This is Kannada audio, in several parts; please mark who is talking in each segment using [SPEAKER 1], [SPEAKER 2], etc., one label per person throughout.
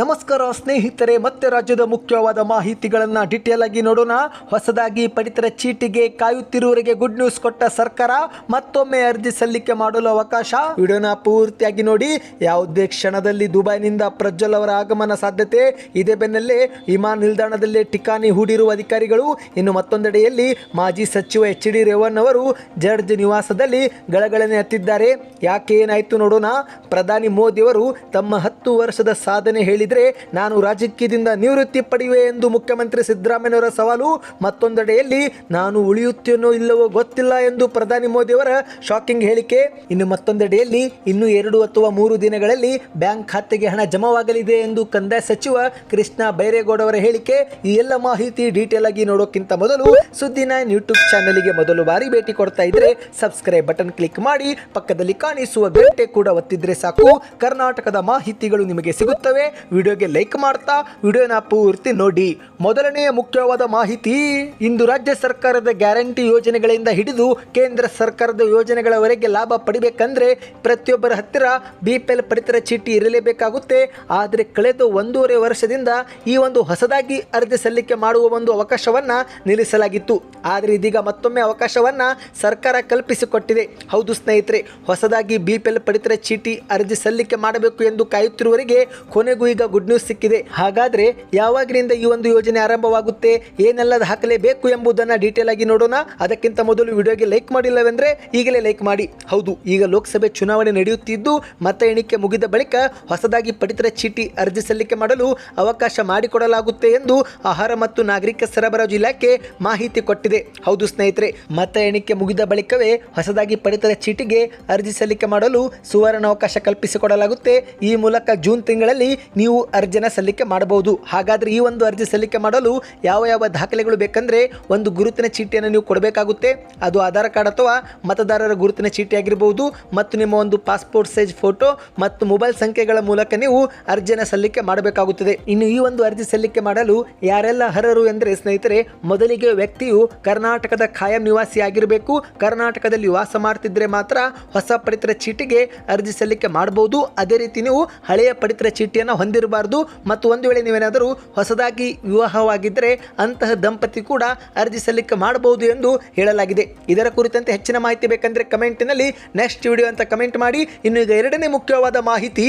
[SPEAKER 1] ನಮಸ್ಕಾರ ಸ್ನೇಹಿತರೆ, ಮತ್ತೆ ರಾಜ್ಯದ ಮುಖ್ಯವಾದ ಮಾಹಿತಿಗಳನ್ನು ಡಿಟೇಲ್ ಆಗಿ ನೋಡೋಣ. ಹೊಸದಾಗಿ ಪಡಿತರ ಚೀಟಿಗೆ ಕಾಯುತ್ತಿರುವವರಿಗೆ ಗುಡ್ ನ್ಯೂಸ್ ಕೊಟ್ಟ ಸರ್ಕಾರ ಮತ್ತೊಮ್ಮೆ ಅರ್ಜಿ ಸಲ್ಲಿಕೆ ಮಾಡಲು ಅವಕಾಶ. ವಿಡಿಯೋನ ಪೂರ್ತಿಯಾಗಿ ನೋಡಿ. ಯಾವುದೇ ಕ್ಷಣದಲ್ಲಿ ದುಬೈನಿಂದ ಪ್ರಜ್ವಲ್ ಅವರ ಆಗಮನ ಸಾಧ್ಯತೆ ಇದೇ ಬೆನ್ನಲ್ಲೇ ವಿಮಾನ ನಿಲ್ದಾಣದಲ್ಲಿ ಠಿಕಾಣಿ ಹೂಡಿರುವ ಅಧಿಕಾರಿಗಳು. ಇನ್ನು ಮತ್ತೊಂದೆಡೆಯಲ್ಲಿ ಮಾಜಿ ಸಚಿವ ಎಚ್ ಡಿ ರೇವಣ್ಣ ಅವರು ಜಡ್ಜ್ ನಿವಾಸದಲ್ಲಿ ಗಳಗಳನೆ ಹತ್ತಿದ್ದಾರೆ. ಯಾಕೆ ಏನಾಯಿತು ನೋಡೋಣ. ಪ್ರಧಾನಿ ಮೋದಿಯವರು ತಮ್ಮ ಹತ್ತು ವರ್ಷದ ಸಾಧನೆ ಹೇಳಿದರೆ ನಾನು ರಾಜಕೀಯದಿಂದ ನಿವೃತ್ತಿ ಪಡೆಯುವೆ ಎಂದು ಮುಖ್ಯಮಂತ್ರಿ ಸಿದ್ದರಾಮಯ್ಯವರ ಸವಾಲು ಮತ್ತೊಂದೆಡೆಯಲ್ಲಿ ನಾನು ಉಳಿಯುತ್ತೇನೋ ಇಲ್ಲವೋ ಗೊತ್ತಿಲ್ಲ ಎಂದು ಪ್ರಧಾನಿ ಮೋದಿಯವರ ಶಾಕಿಂಗ್ ಹೇಳಿಕೆ. ಇನ್ನು ಮತ್ತೊಂದೆಡೆಯಲ್ಲಿ ಇನ್ನು ಎರಡು ಅಥವಾ ಮೂರು ದಿನಗಳಲ್ಲಿ ಬ್ಯಾಂಕ್ ಖಾತೆಗೆ ಹಣ ಜಮಾವಾಗಲಿದೆ ಎಂದು ಕಂದಾಯ ಸಚಿವ ಕೃಷ್ಣ ಬೈರೇಗೌಡ ಅವರ ಹೇಳಿಕೆ. ಈ ಎಲ್ಲ ಮಾಹಿತಿ ಡೀಟೇಲ್ ಆಗಿ ನೋಡೋಕ್ಕಿಂತ ಮೊದಲು ಸುದ್ದಿ ನೈನ್ ಯೂಟ್ಯೂಬ್ ಚಾನಲ್ಗೆ ಮೊದಲು ಬಾರಿ ಭೇಟಿ ಕೊಡ್ತಾ ಇದ್ರೆ ಸಬ್ಸ್ಕ್ರೈಬ್ ಬಟನ್ ಕ್ಲಿಕ್ ಮಾಡಿ ಪಕ್ಕದಲ್ಲಿ ಕಾಣಿಸುವ ಗಂಟೆ ಕೂಡ ಒತ್ತಿದ್ರೆ ಸಾಕು. ಕರ್ನಾಟಕದ ಮಾಹಿತಿಗಳು ನಿಮಗೆ ಸಿಗುತ್ತವೆ. ವಿಡಿಯೋಗೆ ಲೈಕ್ ಮಾಡ್ತಾ ವಿಡಿಯೋನ ಪೂರ್ತಿ ನೋಡಿ. ಮೊದಲನೆಯ ಮುಖ್ಯವಾದ ಮಾಹಿತಿ, ಇಂದು ರಾಜ್ಯ ಸರ್ಕಾರದ ಗ್ಯಾರಂಟಿ ಯೋಜನೆಗಳಿಂದ ಹಿಡಿದು ಕೇಂದ್ರ ಸರ್ಕಾರದ ಯೋಜನೆಗಳವರೆಗೆ ಲಾಭ ಪಡಿಬೇಕಂದ್ರೆ ಪ್ರತಿಯೊಬ್ಬರ ಹತ್ತಿರ ಬಿ ಪಿ ಎಲ್ ಪಡಿತರ ಚೀಟಿ ಇರಲೇಬೇಕಾಗುತ್ತೆ. ಆದರೆ ಕಳೆದ ಒಂದೂವರೆ ವರ್ಷದಿಂದ ಈ ಒಂದು ಹೊಸದಾಗಿ ಅರ್ಜಿ ಸಲ್ಲಿಕೆ ಮಾಡುವ ಒಂದು ಅವಕಾಶವನ್ನ ನಿಲ್ಲಿಸಲಾಗಿತ್ತು. ಆದರೆ ಇದೀಗ ಮತ್ತೊಮ್ಮೆ ಅವಕಾಶವನ್ನ ಸರ್ಕಾರ ಕಲ್ಪಿಸಿಕೊಟ್ಟಿದೆ. ಹೌದು ಸ್ನೇಹಿತರೆ, ಹೊಸದಾಗಿ ಬಿ ಪಿ ಎಲ್ ಪಡಿತರ ಚೀಟಿ ಅರ್ಜಿ ಸಲ್ಲಿಕೆ ಮಾಡಬೇಕು ಎಂದು ಕಾಯುತ್ತಿರುವವರಿಗೆ ಕೊನೆಗೂ ಈಗ ಗುಡ್ ನ್ಯೂಸ್ ಸಿಕ್ಕಿದೆ. ಹಾಗಾದ್ರೆ ಯಾವಾಗಿನಿಂದ ಈ ಒಂದು ಯೋಜನೆ ಆರಂಭವಾಗುತ್ತೆ? ಏನೆಲ್ಲ ಹಾಕಲೇಬೇಕು ಎಂಬುದನ್ನ ಡೀಟೇಲ್ ಆಗಿ ನೋಡೋಣ. ಅದಕ್ಕಿಂತ ಮೊದಲು ವಿಡಿಯೋಗೆ ಲೈಕ್ ಮಾಡಿಲ್ಲವೆಂದ್ರೆ ಈಗಲೇ ಲೈಕ್ ಮಾಡಿ. ಹೌದು, ಈಗ ಲೋಕಸಭೆ ಚುನಾವಣೆ ನಡೆಯುತ್ತಿದ್ದು ಮತ ಎಣಿಕೆ ಮುಗಿದ ಬಳಿಕ ಹೊಸದಾಗಿ ಪಡಿತರ ಚೀಟಿ ಅರ್ಜಿ ಸಲ್ಲಿಕೆ ಮಾಡಲು ಅವಕಾಶ ಮಾಡಿಕೊಡಲಾಗುತ್ತೆ ಎಂದು ಆಹಾರ ಮತ್ತು ನಾಗರಿಕ ಸರಬರಾಜು ಇಲಾಖೆ ಮಾಹಿತಿ ಕೊಟ್ಟಿದೆ. ಹೌದು ಸ್ನೇಹಿತರೆ ಮತ ಎಣಿಕೆ ಮುಗಿದ ಬಳಿಕವೇ ಹೊಸದಾಗಿ ಪಡಿತರ ಚೀಟಿಗೆ ಅರ್ಜಿ ಸಲ್ಲಿಕೆ ಮಾಡಲು ಸುವರ್ಣ ಅವಕಾಶ ಕಲ್ಪಿಸಿಕೊಡಲಾಗುತ್ತೆ. ಈ ಮೂಲಕ ಜೂನ್ ತಿಂಗಳಲ್ಲಿ ನೀವು ಅರ್ಜಿನ ಸಲ್ಲಿಕೆ ಮಾಡಬಹುದು. ಹಾಗಾದರೆ ಈ ಒಂದು ಅರ್ಜಿ ಸಲ್ಲಿಕೆ ಮಾಡಲು ಯಾವ ಯಾವ ದಾಖಲೆಗಳು ಬೇಕಂದ್ರೆ ಒಂದು ಗುರುತಿನ ಚೀಟಿಯನ್ನು ನೀವು ಕೊಡಬೇಕಾಗುತ್ತೆ. ಅದು ಆಧಾರ್ ಕಾರ್ಡ್ ಅಥವಾ ಮತದಾರರ ಗುರುತಿನ ಚೀಟಿ ಆಗಿರಬಹುದು ಮತ್ತು ನಿಮ್ಮ ಒಂದು ಪಾಸ್ಪೋರ್ಟ್ ಸೈಜ್ ಫೋಟೋ ಮತ್ತು ಮೊಬೈಲ್ ಸಂಖ್ಯೆಗಳ ಮೂಲಕ ನೀವು ಅರ್ಜಿಯನ್ನು ಸಲ್ಲಿಕೆ ಮಾಡಬೇಕಾಗುತ್ತದೆ. ಇನ್ನು ಈ ಒಂದು ಅರ್ಜಿ ಸಲ್ಲಿಕೆ ಮಾಡಲು ಯಾರೆಲ್ಲ ಅರ್ಹರು ಎಂದರೆ ಸ್ನೇಹಿತರೆ, ಮೊದಲಿಗೆ ವ್ಯಕ್ತಿಯು ಕರ್ನಾಟಕದ ಖಾಯಂ ನಿವಾಸಿ ಆಗಿರಬೇಕು. ಕರ್ನಾಟಕದಲ್ಲಿ ವಾಸ ಮಾಡ್ತಿದ್ರೆ ಮಾತ್ರ ಹೊಸ ಪಡಿತರ ಚೀಟಿಗೆ ಅರ್ಜಿ ಸಲ್ಲಿಕೆ ಮಾಡಬಹುದು. ಅದೇ ರೀತಿ ನೀವು ಹಳೆಯ ಪಡಿತರ ಚೀಟಿಯನ್ನು ಹೊಂದಿರಬಾರ್ದು ಮತ್ತು ಒಂದು ವೇಳೆ ನೀವೇನಾದರೂ ಹೊಸದಾಗಿ ವಿವಾಹವಾಗಿದ್ದರೆ ಅಂತಹ ದಂಪತಿ ಕೂಡ ಅರ್ಜಿ ಸಲ್ಲಿಕೆ ಮಾಡಬಹುದು ಎಂದು ಹೇಳಲಾಗಿದೆ. ಇದರ ಕುರಿತಂತೆ ಹೆಚ್ಚಿನ ಮಾಹಿತಿ ಬೇಕಂದರೆ ಕಮೆಂಟಿನಲ್ಲಿ. ನೆಕ್ಸ್ಟ್ ವಿಡಿಯೋ ಅಂತ ಕಮೆಂಟ್ ಮಾಡಿ. ಇನ್ನು ಈಗ ಎರಡನೇ ಮುಖ್ಯವಾದ ಮಾಹಿತಿ.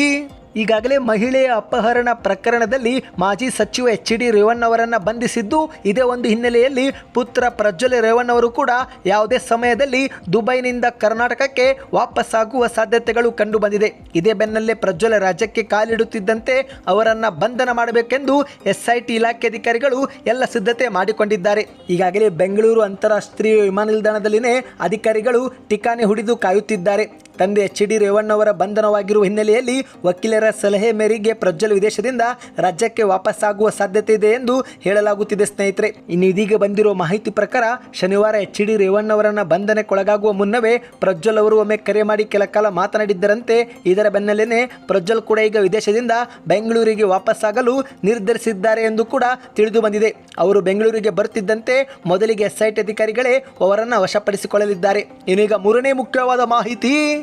[SPEAKER 1] ಈಗಾಗಲೇ ಮಹಿಳೆಯ ಅಪಹರಣ ಪ್ರಕರಣದಲ್ಲಿ ಮಾಜಿ ಸಚಿವ ಎಚ್ ಡಿ ರೇವಣ್ಣ ಅವರನ್ನು ಬಂಧಿಸಿದ್ದು, ಇದೇ ಒಂದು ಹಿನ್ನೆಲೆಯಲ್ಲಿ ಪುತ್ರ ಪ್ರಜ್ವಲ್ ರೇವಣ್ಣ ಅವರು ಕೂಡ ಯಾವುದೇ ಸಮಯದಲ್ಲಿ ದುಬೈನಿಂದ ಕರ್ನಾಟಕಕ್ಕೆ ವಾಪಸ್ಸಾಗುವ ಸಾಧ್ಯತೆಗಳು ಕಂಡುಬಂದಿದೆ. ಇದೇ ಬೆನ್ನಲ್ಲೇ ಪ್ರಜ್ವಲ್ ರಾಜ್ಯಕ್ಕೆ ಕಾಲಿಡುತ್ತಿದ್ದಂತೆ ಅವರನ್ನು ಬಂಧನ ಮಾಡಬೇಕೆಂದು ಎಸ್ಐಟಿ ಇಲಾಖೆ ಅಧಿಕಾರಿಗಳು ಎಲ್ಲ ಸಿದ್ಧತೆ ಮಾಡಿಕೊಂಡಿದ್ದಾರೆ. ಈಗಾಗಲೇ ಬೆಂಗಳೂರು ಅಂತಾರಾಷ್ಟ್ರೀಯ ವಿಮಾನ ನಿಲ್ದಾಣದಲ್ಲಿನೇ ಅಧಿಕಾರಿಗಳು ಟಿಕಾಣೆ ಹುಡಿದು ಕಾಯುತ್ತಿದ್ದಾರೆ. ತಂದೆ ಎಚ್ ಡಿ ರೇವಣ್ಣವರ ಬಂಧನವಾಗಿರುವ ಹಿನ್ನೆಲೆಯಲ್ಲಿ ವಕೀಲರ ಸಲಹೆ ಮೇರೆಗೆ ಪ್ರಜ್ವಲ್ ವಿದೇಶದಿಂದ ರಾಜ್ಯಕ್ಕೆ ವಾಪಸ್ಸಾಗುವ ಸಾಧ್ಯತೆ ಇದೆ ಎಂದು ಹೇಳಲಾಗುತ್ತಿದೆ ಸ್ನೇಹಿತರೆ. ಇನ್ನು ಇದೀಗ ಬಂದಿರುವ ಮಾಹಿತಿ ಪ್ರಕಾರ ಶನಿವಾರ ಎಚ್ ಡಿ ರೇವಣ್ಣವರನ್ನ ಬಂಧನಕ್ಕೊಳಗಾಗುವ ಮುನ್ನವೇ ಪ್ರಜ್ವಲ್ ಅವರು ಒಮ್ಮೆ ಕರೆ ಮಾಡಿ ಕೆಲ ಕಾಲ ಮಾತನಾಡಿದ್ದರಂತೆ ಇದರ ಬೆನ್ನಲ್ಲೇನೆ ಪ್ರಜ್ವಲ್ ಕೂಡ ಈಗ ವಿದೇಶದಿಂದ ಬೆಂಗಳೂರಿಗೆ ವಾಪಸ್ಸಾಗಲು ನಿರ್ಧರಿಸಿದ್ದಾರೆ ಎಂದು ಕೂಡ ತಿಳಿದು ಬಂದಿದೆ. ಅವರು ಬೆಂಗಳೂರಿಗೆ ಬರುತ್ತಿದ್ದಂತೆ ಮೊದಲಿಗೆ ಎಸ್ಐಟಿ ಅಧಿಕಾರಿಗಳೇ ಅವರನ್ನು ವಶಪಡಿಸಿಕೊಳ್ಳಲಿದ್ದಾರೆ. ಇನ್ನೀಗ ಮೂರನೇ ಮುಖ್ಯವಾದ ಮಾಹಿತಿ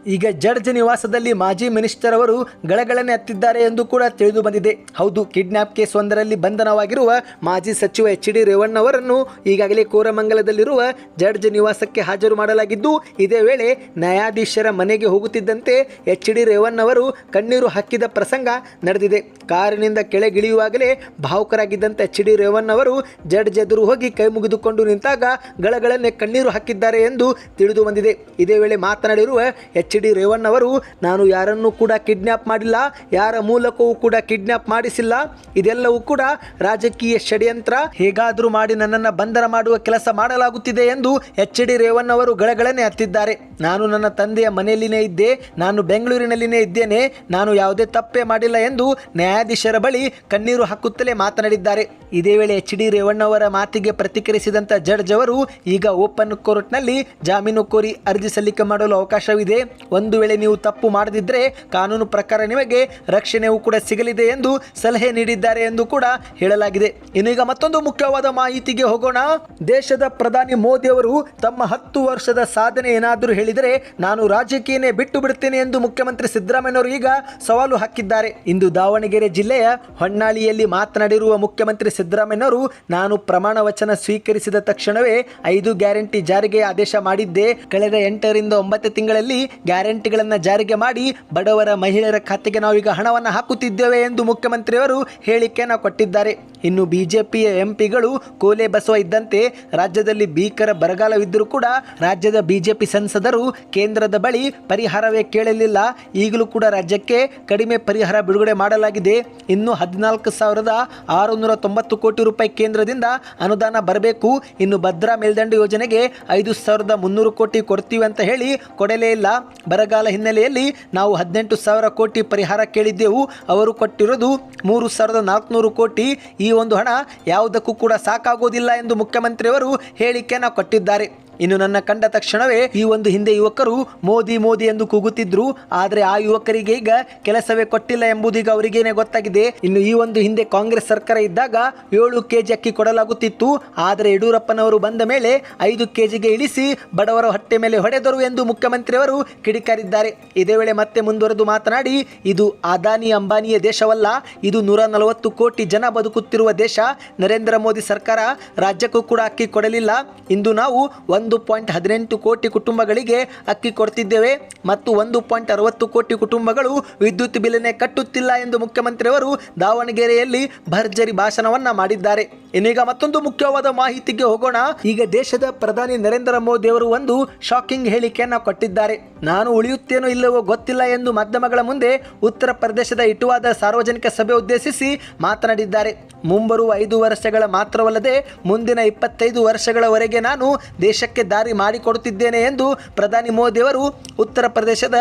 [SPEAKER 1] ಈಗ ಜಡ್ಜ್ ನಿವಾಸದಲ್ಲಿ ಮಾಜಿ ಮಿನಿಸ್ಟರ್ ಅವರು ಗಳಗಳನೆ ಹತ್ತಿದ್ದಾರೆ ಎಂದು ಕೂಡ ತಿಳಿದು ಬಂದಿದೆ. ಹೌದು, ಕಿಡ್ನಾಪ್ ಕೇಸ್ ಒಂದರಲ್ಲಿ ಬಂಧನವಾಗಿರುವ ಮಾಜಿ ಸಚಿವ ಎಚ್ ಡಿ ರೇವಣ್ಣ ಅವರನ್ನು ಈಗಾಗಲೇ ಕೋರಮಂಗಲದಲ್ಲಿರುವ ಜಡ್ಜ್ ನಿವಾಸಕ್ಕೆ ಹಾಜರು ಮಾಡಲಾಗಿದ್ದು, ಇದೇ ವೇಳೆ ನ್ಯಾಯಾಧೀಶರ ಮನೆಗೆ ಹೋಗುತ್ತಿದ್ದಂತೆ ಎಚ್ ಡಿ ರೇವಣ್ಣವರು ಕಣ್ಣೀರು ಹಾಕಿದ ಪ್ರಸಂಗ ನಡೆದಿದೆ. ಕಾರಿನಿಂದ ಕೆಳಗಿಳಿಯುವಾಗಲೇ ಭಾವುಕರಾಗಿದ್ದಂತೆ ಎಚ್ ಡಿ ರೇವಣ್ಣವರು ಜಡ್ಜ್ ಎದುರು ಹೋಗಿ ಕೈ ಮುಗಿದುಕೊಂಡು ನಿಂತಾಗ ಗಳಗಳನ್ನೇ ಕಣ್ಣೀರು ಹಾಕಿದ್ದಾರೆ ಎಂದು ತಿಳಿದು ಬಂದಿದೆ. ಇದೇ ವೇಳೆ ಮಾತನಾಡಿರುವ ಎಚ್ ಡಿ ರೇವಣ್ಣ ಅವರು, ನಾನು ಯಾರನ್ನೂ ಕೂಡ ಕಿಡ್ನ್ಯಾಪ್ ಮಾಡಿಲ್ಲ, ಯಾರ ಮೂಲಕವೂ ಕೂಡ ಕಿಡ್ನ್ಯಾಪ್ ಮಾಡಿಸಿಲ್ಲ. ಇದೆಲ್ಲವೂ ಕೂಡ ರಾಜಕೀಯ ಷಡ್ಯಂತ್ರ. ಹೇಗಾದರೂ ಮಾಡಿ ನನ್ನನ್ನು ಬಂಧನ ಮಾಡುವ ಕೆಲಸ ಮಾಡಲಾಗುತ್ತಿದೆ ಎಂದು ಎಚ್ ಡಿ ರೇವಣ್ಣ ಅವರು ಗಳಗಳನೆ ಹತ್ತಿದ್ದಾರೆ. ನಾನು ನನ್ನ ತಂದೆಯ ಮನೆಯಲ್ಲಿನೇ ಇದ್ದೆ, ನಾನು ಬೆಂಗಳೂರಿನಲ್ಲಿನೇ ಇದ್ದೇನೆ, ನಾನು ಯಾವುದೇ ತಪ್ಪೇ ಮಾಡಿಲ್ಲ ಎಂದು ನ್ಯಾಯಾಧೀಶರ ಬಳಿ ಕಣ್ಣೀರು ಹಾಕುತ್ತಲೇ ಮಾತನಾಡಿದ್ದಾರೆ. ಇದೇ ವೇಳೆ ಎಚ್ ಡಿ ರೇವಣ್ಣ ಅವರ ಮಾತಿಗೆ ಪ್ರತಿಕ್ರಿಯಿಸಿದಂಥ ಜಡ್ಜ್ ಅವರು, ಈಗ ಓಪನ್ ಕೋರ್ಟ್ನಲ್ಲಿ ಜಾಮೀನು ಕೋರಿ ಅರ್ಜಿ ಸಲ್ಲಿಕೆ ಮಾಡಲು ಅವಕಾಶವಿದೆ. ಒಂದು ವೇಳೆ ನೀವು ತಪ್ಪು ಮಾಡದಿದ್ದರೆ ಕಾನೂನು ಪ್ರಕಾರ ನಿಮಗೆ ರಕ್ಷಣೆಯೂ ಕೂಡ ಸಿಗಲಿದೆ ಎಂದು ಸಲಹೆ ನೀಡಿದ್ದಾರೆ ಎಂದು ಕೂಡ ಹೇಳಲಾಗಿದೆ. ಇನ್ನೀಗ ಮತ್ತೊಂದು ಮುಖ್ಯವಾದ ಮಾಹಿತಿಗೆ ಹೋಗೋಣ. ದೇಶದ ಪ್ರಧಾನಿ ಮೋದಿ ಅವರು ತಮ್ಮ ಹತ್ತು ವರ್ಷದ ಸಾಧನೆ ಏನಾದರೂ ಹೇಳಿದರೆ ನಾನು ರಾಜಕೀಯನೇ ಬಿಟ್ಟು ಬಿಡುತ್ತೇನೆ ಎಂದು ಮುಖ್ಯಮಂತ್ರಿ ಸಿದ್ದರಾಮಯ್ಯನವರು ಈಗ ಸವಾಲು ಹಾಕಿದ್ದಾರೆ. ಇಂದು ದಾವಣಗೆರೆ ಜಿಲ್ಲೆಯ ಹೊನ್ನಾಳಿಯಲ್ಲಿ ಮಾತನಾಡಿರುವ ಮುಖ್ಯಮಂತ್ರಿ ಸಿದ್ದರಾಮಯ್ಯನವರು ನಾನು ಪ್ರಮಾಣ ವಚನ ಸ್ವೀಕರಿಸಿದ ತಕ್ಷಣವೇ ಐದು ಗ್ಯಾರಂಟಿ ಜಾರಿಗೆ ಆದೇಶ ಮಾಡಿದ್ದೆ. ಕಳೆದ ಎಂಟರಿಂದ ಒಂಬತ್ತು ತಿಂಗಳಲ್ಲಿ ಗ್ಯಾರಂಟಿಗಳನ್ನು ಜಾರಿಗೆ ಮಾಡಿ ಬಡವರ ಮಹಿಳೆಯರ ಖಾತೆಗೆ ನಾವೀಗ ಹಣವನ್ನು ಹಾಕುತ್ತಿದ್ದೇವೆ ಎಂದು ಮುಖ್ಯಮಂತ್ರಿಯವರು ಹೇಳಿಕೆಯನ್ನು ಕೊಟ್ಟಿದ್ದಾರೆ. ಇನ್ನು ಬಿಜೆಪಿಯ ಎಂಪಿಗಳು ಕೋಲೆ ಬಸವ ಇದ್ದಂತೆ ರಾಜ್ಯದಲ್ಲಿ ಭೀಕರ ಬರಗಾಲವಿದ್ದರೂ ಕೂಡ ರಾಜ್ಯದ ಬಿಜೆಪಿ ಸಂಸದರು ಕೇಂದ್ರದ ಬಳಿ ಪರಿಹಾರವೇ ಕೇಳಲಿಲ್ಲ. ಈಗಲೂ ಕೂಡ ರಾಜ್ಯಕ್ಕೆ ಕಡಿಮೆ ಪರಿಹಾರ ಬಿಡುಗಡೆ ಮಾಡಲಾಗಿದೆ. ಇನ್ನು ಹದಿನಾಲ್ಕು ಸಾವಿರದ ಆರುನೂರ ತೊಂಬತ್ತು ಕೋಟಿ ರೂಪಾಯಿ ಕೇಂದ್ರದಿಂದ ಅನುದಾನ ಬರಬೇಕು. ಇನ್ನು ಭದ್ರಾ ಮೇಲ್ದಂಡೆ ಯೋಜನೆಗೆ ಐದು ಸಾವಿರದ ಮುನ್ನೂರು ಕೋಟಿ ಕೊಡ್ತೀವಿ ಅಂತ ಹೇಳಿ ಕೊಡಲೇ ಇಲ್ಲ. ಬರಗಾಲ ಹಿನ್ನೆಲೆಯಲ್ಲಿ ನಾವು ಹದಿನೆಂಟು ಸಾವಿರ ಕೋಟಿ ಪರಿಹಾರ ಕೇಳಿದ್ದೆವು. ಅವರು ಕೊಟ್ಟಿರೋದು ಮೂರು ಸಾವಿರದ ನಾಲ್ಕುನೂರು ಕೋಟಿ. ಈ ಒಂದು ಹಣ ಯಾವುದಕ್ಕೂ ಕೂಡ ಸಾಕಾಗುವುದಿಲ್ಲ ಎಂದು ಮುಖ್ಯಮಂತ್ರಿಯವರು ಹೇಳಿಕೆಯನ್ನು ಕೊಟ್ಟಿದ್ದಾರೆ. ಇನ್ನು ನನ್ನ ಕಂಡ ತಕ್ಷಣವೇ ಈ ಒಂದು ಹಿಂದೆ ಯುವಕರು ಮೋದಿ ಮೋದಿ ಎಂದು ಕೂಗುತ್ತಿದ್ರು. ಆದರೆ ಆ ಯುವಕರಿಗೆ ಈಗ ಕೆಲಸವೇ ಕೊಟ್ಟಿಲ್ಲ ಎಂಬುದೀಗ ಅವರಿಗೇನೆ ಗೊತ್ತಾಗಿದೆ. ಇನ್ನು ಈ ಒಂದು ಹಿಂದೆ ಕಾಂಗ್ರೆಸ್ ಸರ್ಕಾರ ಇದ್ದಾಗ ಏಳು ಕೆಜಿ ಅಕ್ಕಿ ಕೊಡಲಾಗುತ್ತಿತ್ತು. ಆದರೆ ಯಡಿಯೂರಪ್ಪನವರು ಬಂದ ಮೇಲೆ ಐದು ಕೆಜಿಗೆ ಇಳಿಸಿ ಬಡವರ ಹೊಟ್ಟೆ ಮೇಲೆ ಹೊಡೆದರು ಎಂದು ಮುಖ್ಯಮಂತ್ರಿಯವರು ಕಿಡಿಕಾರಿದ್ದಾರೆ. ಇದೇ ವೇಳೆ ಮತ್ತೆ ಮುಂದುವರೆದು ಮಾತನಾಡಿ, ಇದು ಅದಾನಿ ಅಂಬಾನಿಯ ದೇಶವಲ್ಲ, ಇದು ನೂರ ನಲವತ್ತು ಕೋಟಿ ಜನ ಬದುಕುತ್ತಿರುವ ದೇಶ. ನರೇಂದ್ರ ಮೋದಿ ಸರ್ಕಾರ ರಾಜ್ಯಕ್ಕೂ ಕೂಡ ಅಕ್ಕಿ ಕೊಡಲಿಲ್ಲ. ಇಂದು ನಾವು ಒಂದು ಪಾಯಿಂಟ್ ಹದಿನೆಂಟು ಕೋಟಿ ಕುಟುಂಬಗಳಿಗೆ ಅಕ್ಕಿ ಕೊಡ್ತಿದ್ದೇವೆ ಮತ್ತು ಒಂದು ಪಾಯಿಂಟ್ ಅರವತ್ತು ಕೋಟಿ ಕುಟುಂಬಗಳು ವಿದ್ಯುತ್ ಬಿಲ್ಲನ್ನೇ ಕಟ್ಟುತ್ತಿಲ್ಲ ಎಂದು ಮುಖ್ಯಮಂತ್ರಿಯವರು ದಾವಣಗೆರೆಯಲ್ಲಿ ಭರ್ಜರಿ ಭಾಷಣವನ್ನ ಮಾಡಿದ್ದಾರೆ. ಇನ್ನೀಗ ಮತ್ತೊಂದು ಮುಖ್ಯವಾದ ಮಾಹಿತಿಗೆ ಹೋಗೋಣ. ಈಗ ದೇಶದ ಪ್ರಧಾನಿ ನರೇಂದ್ರ ಮೋದಿ ಅವರು ಒಂದು ಶಾಕಿಂಗ್ ಹೇಳಿಕೆಯನ್ನು ಕೊಟ್ಟಿದ್ದಾರೆ. ನಾನು ಉಳಿಯುತ್ತೇನೋ ಇಲ್ಲವೋ ಗೊತ್ತಿಲ್ಲ ಎಂದು ಮಾಧ್ಯಮಗಳ ಮುಂದೆ ಉತ್ತರ ಪ್ರದೇಶದ ಇಟುವಾದ ಸಾರ್ವಜನಿಕ ಸಭೆ ಉದ್ದೇಶಿಸಿ ಮಾತನಾಡಿದ್ದಾರೆ. ಮುಂಬರುವ ಐದು ವರ್ಷಗಳ ಮಾತ್ರವಲ್ಲದೆ ಮುಂದಿನ ಇಪ್ಪತ್ತೈದು ವರ್ಷಗಳವರೆಗೆ ನಾನು ದೇಶಕ್ಕೆ ದಾರಿ ಮಾಡಿಕೊಡುತ್ತಿದ್ದೇನೆ ಎಂದು ಪ್ರಧಾನಿ ಮೋದಿ ಅವರು ಉತ್ತರ ಪ್ರದೇಶದ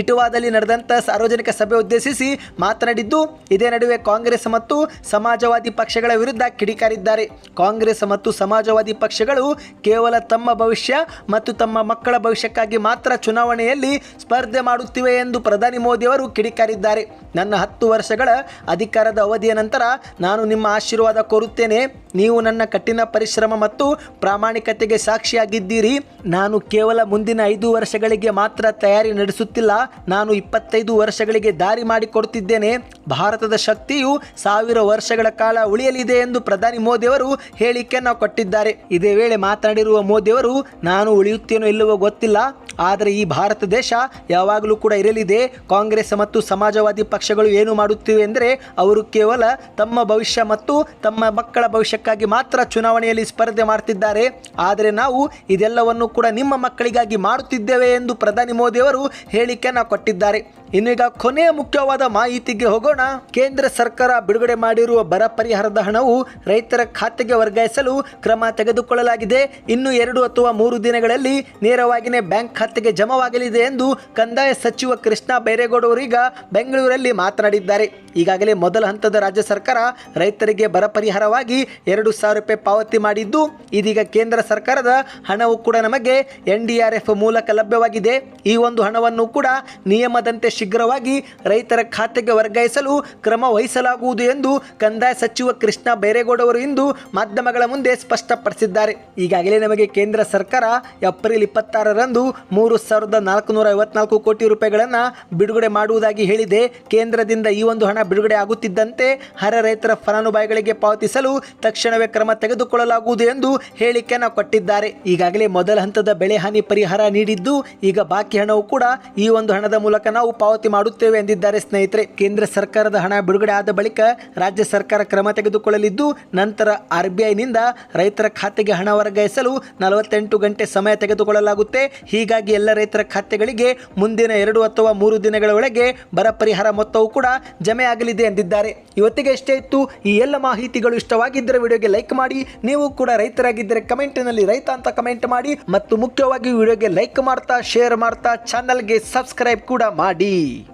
[SPEAKER 1] ಇಟುವಾದಲ್ಲಿ ನಡೆದಂಥ ಸಾರ್ವಜನಿಕ ಸಭೆ ಉದ್ದೇಶಿಸಿ ಮಾತನಾಡಿದ್ದು, ಇದೇ ನಡುವೆ ಕಾಂಗ್ರೆಸ್ ಮತ್ತು ಸಮಾಜವಾದಿ ಪಕ್ಷಗಳ ವಿರುದ್ಧ ಕಿಡಿಕಾರಿದ್ದಾರೆ. ಕಾಂಗ್ರೆಸ್ ಮತ್ತು ಸಮಾಜವಾದಿ ಪಕ್ಷಗಳು ಕೇವಲ ತಮ್ಮ ಭವಿಷ್ಯ ಮತ್ತು ತಮ್ಮ ಮಕ್ಕಳ ಭವಿಷ್ಯಕ್ಕಾಗಿ ಮಾತ್ರ ಚುನಾವಣೆಯಲ್ಲಿ ಸ್ಪರ್ಧೆ ಮಾಡುತ್ತಿವೆ ಎಂದು ಪ್ರಧಾನಿ ಮೋದಿ ಅವರು ಕಿಡಿಕಾರಿದ್ದಾರೆ. ನನ್ನ ಹತ್ತು ವರ್ಷಗಳ ಅಧಿಕಾರದ ಅವಧಿಯ ನಂತರ ನಾನು ನಿಮ್ಮ ಆಶೀರ್ವಾದ ಕೋರುತ್ತೇನೆ. ನೀವು ನನ್ನ ಕಠಿಣ ಪರಿಶ್ರಮ ಮತ್ತು ಪ್ರಾಮಾಣಿಕತೆಗೆ ಸಾಕ್ಷಿಯಾಗಿದ್ದೀರಿ ನಾನು ಕೇವಲ ಮುಂದಿನ ಐದು ವರ್ಷಗಳಿಗೆ ಮಾತ್ರ ತಯಾರಿ ನಡೆಸುತ್ತಿಲ್ಲ. ನಾನು ಇಪ್ಪತ್ತೈದು ವರ್ಷಗಳಿಗೆ ದಾರಿ ಮಾಡಿಕೊಡುತ್ತಿದ್ದೇನೆ ಭಾರತದ ಶಕ್ತಿಯು ಸಾವಿರ ವರ್ಷಗಳ ಕಾಲ ಉಳಿಯಲಿದೆ ಎಂದು ಪ್ರಧಾನಿ ಮೋದಿ ಅವರು ಹೇಳಿಕೆಯನ್ನು ಕೊಟ್ಟಿದ್ದಾರೆ. ಇದೇ ವೇಳೆ ಮಾತನಾಡಿರುವ ಮೋದಿ ಅವರು ನಾನು ಉಳಿಯುತ್ತೇನೋ ಇಲ್ಲವೋ ಗೊತ್ತಿಲ್ಲ. ಆದರೆ ಈ ಭಾರತ ದೇಶ ಯಾವಾಗಲೂ ಕೂಡ ಇರಲಿದೆ. ಕಾಂಗ್ರೆಸ್ ಮತ್ತು ಸಮಾಜವಾದಿ ಪಕ್ಷಗಳು ಏನು ಮಾಡುತ್ತಿವೆ ಎಂದರೆ, ಅವರು ಕೇವಲ ತಮ್ಮ ಭವಿಷ್ಯ ಮತ್ತು ತಮ್ಮ ಮಕ್ಕಳ ಭವಿಷ್ಯಕ್ಕಾಗಿ ಮಾತ್ರ ಚುನಾವಣೆಯಲ್ಲಿ ಸ್ಪರ್ಧೆ ಮಾಡ್ತಿದ್ದಾರೆ. ಆದರೆ ನಾವು ಇದೆಲ್ಲವನ್ನು ಕೂಡ ನಿಮ್ಮ ಮಕ್ಕಳಿಗಾಗಿ ಮಾಡುತ್ತಿದ್ದೇವೆ ಎಂದು ಪ್ರಧಾನಿ ಮೋದಿಯವರು ಹೇಳಿಕೆಯನ್ನು ಕೊಟ್ಟಿದ್ದಾರೆ. ಇನ್ನು ಈಗ ಕೊನೆಯ ಮುಖ್ಯವಾದ ಮಾಹಿತಿಗೆ ಹೋಗೋಣ. ಕೇಂದ್ರ ಸರ್ಕಾರ ಬಿಡುಗಡೆ ಮಾಡಿರುವ ಬರ ಪರಿಹಾರದ ಹಣವು ರೈತರ ಖಾತೆಗೆ ವರ್ಗಾಯಿಸಲು ಕ್ರಮ ತೆಗೆದುಕೊಳ್ಳಲಾಗಿದೆ. ಇನ್ನು ಎರಡು ಅಥವಾ ಮೂರು ದಿನಗಳಲ್ಲಿ ನೇರವಾಗಿಯೇ ಬ್ಯಾಂಕ್ ಖಾತೆಗೆ ಜಮವಾಗಲಿದೆ ಎಂದು ಕಂದಾಯ ಸಚಿವ ಕೃಷ್ಣ ಬೈರೇಗೌಡ ಅವರೀಗ ಬೆಂಗಳೂರಲ್ಲಿ ಮಾತನಾಡಿದ್ದಾರೆ. ಈಗಾಗಲೇ ಮೊದಲ ಹಂತದ ರಾಜ್ಯ ಸರ್ಕಾರ ರೈತರಿಗೆ ಬರ ಪರಿಹಾರವಾಗಿ ಎರಡು ಸಾವಿರ ರೂಪಾಯಿ ಪಾವತಿ ಮಾಡಿದ್ದು, ಇದೀಗ ಕೇಂದ್ರ ಸರ್ಕಾರದ ಹಣವು ಕೂಡ ನಮಗೆ ಎನ್ ಡಿ ಆರ್ ಎಫ್ ಮೂಲಕ ಲಭ್ಯವಾಗಿದೆ. ಈ ಒಂದು ಹಣವನ್ನು ಕೂಡ ನಿಯಮದಂತೆ ಶೀಘ್ರವಾಗಿ ರೈತರ ಖಾತೆಗೆ ವರ್ಗಾಯಿಸಲು ಕ್ರಮ ವಹಿಸಲಾಗುವುದು ಎಂದು ಕಂದಾಯ ಸಚಿವ ಕೃಷ್ಣ ಬೈರೇಗೌಡ ಅವರು ಇಂದು ಮಾಧ್ಯಮಗಳ ಮುಂದೆ ಸ್ಪಷ್ಟಪಡಿಸಿದ್ದಾರೆ. ಈಗಾಗಲೇ ನಮಗೆ ಕೇಂದ್ರ ಸರ್ಕಾರ ಏಪ್ರಿಲ್ ಇಪ್ಪತ್ತಾರರಂದು ಮೂರು ಸಾವಿರದ ನಾಲ್ಕುನೂರ ಐವತ್ನಾಲ್ಕು ಕೋಟಿ ರೂಪಾಯಿಗಳನ್ನು ಬಿಡುಗಡೆ ಮಾಡುವುದಾಗಿ ಹೇಳಿದೆ. ಕೇಂದ್ರದಿಂದ ಈ ಒಂದು ಹಣ ಬಿಡುಗಡೆ ಆಗುತ್ತಿದ್ದಂತೆ ಹರ ರೈತರ ಫಲಾನುಭವಿಗಳಿಗೆ ಪಾವತಿಸಲು ತಕ್ಷಣವೇ ಕ್ರಮ ತೆಗೆದುಕೊಳ್ಳಲಾಗುವುದು ಎಂದು ಹೇಳಿಕೆಯನ್ನು ಕೊಟ್ಟಿದ್ದಾರೆ. ಈಗಾಗಲೇ ಮೊದಲ ಹಂತದ ಬೆಳೆ ಹಾನಿ ಪರಿಹಾರ ನೀಡಿದ್ದು ಈಗ ಬಾಕಿ ಹಣವು ಕೂಡ ಈ ಒಂದು ಹಣದ ಮೂಲಕ ನಾವು ಪಾವತಿ ಮಾಡುತ್ತೇವೆ ಎಂದಿದ್ದಾರೆ ಸ್ನೇಹಿತರೆ. ಕೇಂದ್ರ ಸರ್ಕಾರದ ಹಣ ಬಿಡುಗಡೆ ಆದ ಬಳಿಕ ರಾಜ್ಯ ಸರ್ಕಾರ ಕ್ರಮ ತೆಗೆದುಕೊಳ್ಳಲಿದ್ದು, ನಂತರ ಆರ್ಬಿಐನಿಂದ ರೈತರ ಖಾತೆಗೆ ಹಣ ವರ್ಗಾಯಿಸಲು ನಲವತ್ತೆಂಟು ಗಂಟೆ ಸಮಯ ತೆಗೆದುಕೊಳ್ಳಲಾಗುತ್ತೆ. ಹೀಗಾಗಿ ಎಲ್ಲ ರೈತರ ಖಾತೆಗಳಿಗೆ ಮುಂದಿನ ಎರಡು ಅಥವಾ ಮೂರು ದಿನಗಳ ಒಳಗೆ ಬರ ಪರಿಹಾರ ಮೊತ್ತವು ಕೂಡ ಜಮೆ ಆಗಲಿದೆ ಎಂದಿದ್ದಾರೆ. ಇವತ್ತಿಗೆ ಇಷ್ಟೇ ಇತ್ತು. ಈ ಎಲ್ಲ ಮಾಹಿತಿಗಳು ಇಷ್ಟವಾಗಿದ್ದರೆ ವಿಡಿಯೋಗೆ ಲೈಕ್ ಮಾಡಿ, ನೀವು ಕೂಡ ರೈತರಾಗಿದ್ದರೆ ಕಮೆಂಟ್ನಲ್ಲಿ ರೈತ ಅಂತ ಕಮೆಂಟ್ ಮಾಡಿ, ಮತ್ತು ಮುಖ್ಯವಾಗಿ ವಿಡಿಯೋಗೆ ಲೈಕ್ ಮಾಡ್ತಾ, ಶೇರ್ ಮಾಡ್ತಾ, ಚಾನಲ್ಗೆ ಸಬ್ಸ್ಕ್ರೈಬ್ ಕೂಡ ಮಾಡಿ. me.